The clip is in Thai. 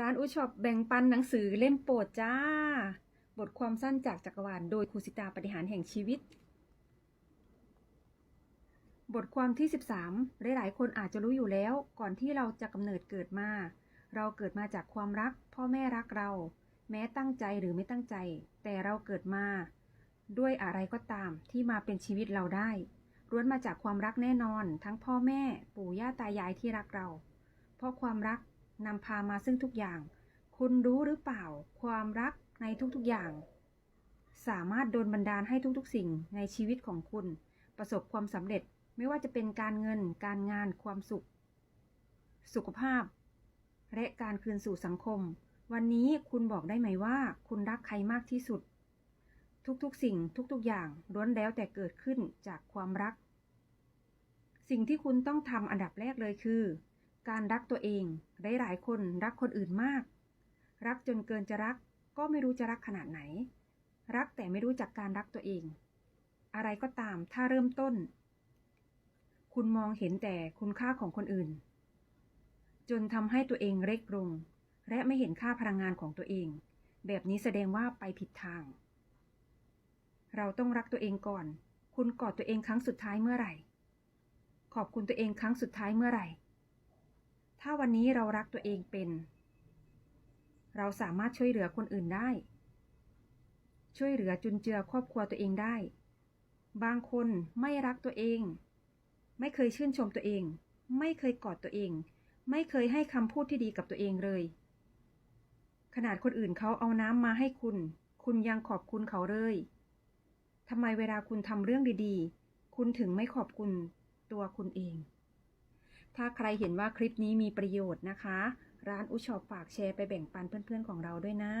ร้านอุช็อปแบ่งปันหนังสือเล่มโปรดจ้า บทความสั้นจากจักรวาลโดยครูสิตาปฏิหารแห่งชีวิต บทความที่ 13 หลายๆ คนอาจจะรู้อยู่แล้ว ก่อนที่เราจะกำเนิดเกิดมา เราเกิดมาจากความรัก พ่อแม่รักเรา แม้ตั้งใจหรือไม่ตั้งใจ แต่เราเกิดมา ด้วยอะไรก็ตามที่มาเป็นชีวิตเราได้ล้วนมาจากความรักแน่นอน ทั้งพ่อแม่ ปู่ย่าตายายที่รักเรา เพราะความรัก นำพามาซึ่งทุกอย่าง คุณรู้หรือเปล่า ความรักในทุกๆอย่าง สามารถโดนบันดาลให้ทุกๆ สิ่งในชีวิตของคุณ ประสบความสำเร็จไม่ว่าจะเป็นการเงิน การงาน ความสุข สุขภาพ และการคืนสู่สังคม วันนี้คุณบอกได้ไหมว่า คุณรักใครมากที่สุด ทุกๆ สิ่งทุกๆ อย่างล้วนแล้วแต่เกิดขึ้นจากความรัก สิ่งที่คุณต้องทำอันดับแรกเลยคือ การรักตัวเองหลายๆคนรักคนอื่นมาก รักจนเกินจะรัก ก็ไม่รู้จะรักขนาดไหน รักแต่ไม่รู้จักการรักตัวเอง อะไรก็ตามถ้าเริ่มต้น คุณมองเห็นแต่คุณค่าของคนอื่น จนทำให้ตัวเองเล็กลง และไม่เห็นค่าพลังงานของตัวเอง แบบนี้แสดงว่าไปผิดทาง เราต้องรักตัวเองก่อน คุณกอดตัวเองครั้งสุดท้ายเมื่อไหร่ ขอบคุณตัวเองครั้งสุดท้ายเมื่อไหร่ ถ้าวันนี้เรารักตัวเองเป็น เราสามารถช่วยเหลือคนอื่นได้ ช่วยเหลือจุนเจือครอบครัวตัวเองได้ บางคนไม่รักตัวเอง ไม่เคยชื่นชมตัวเอง ไม่เคยกอดตัวเอง ไม่เคยให้คำพูดที่ดีกับตัวเองเลย ขนาดคนอื่นเขาเอาน้ำมาให้คุณ คุณยังขอบคุณเขาเลยทำไมเวลาคุณทำเรื่องดีๆ คุณถึงไม่ขอบคุณตัวคุณเอง ถ้าใครเห็นว่าคลิปนี้มีประโยชน์นะคะ ร้านอุชอบฝากแชร์ไปแบ่งปันเพื่อนๆของเราด้วยนะ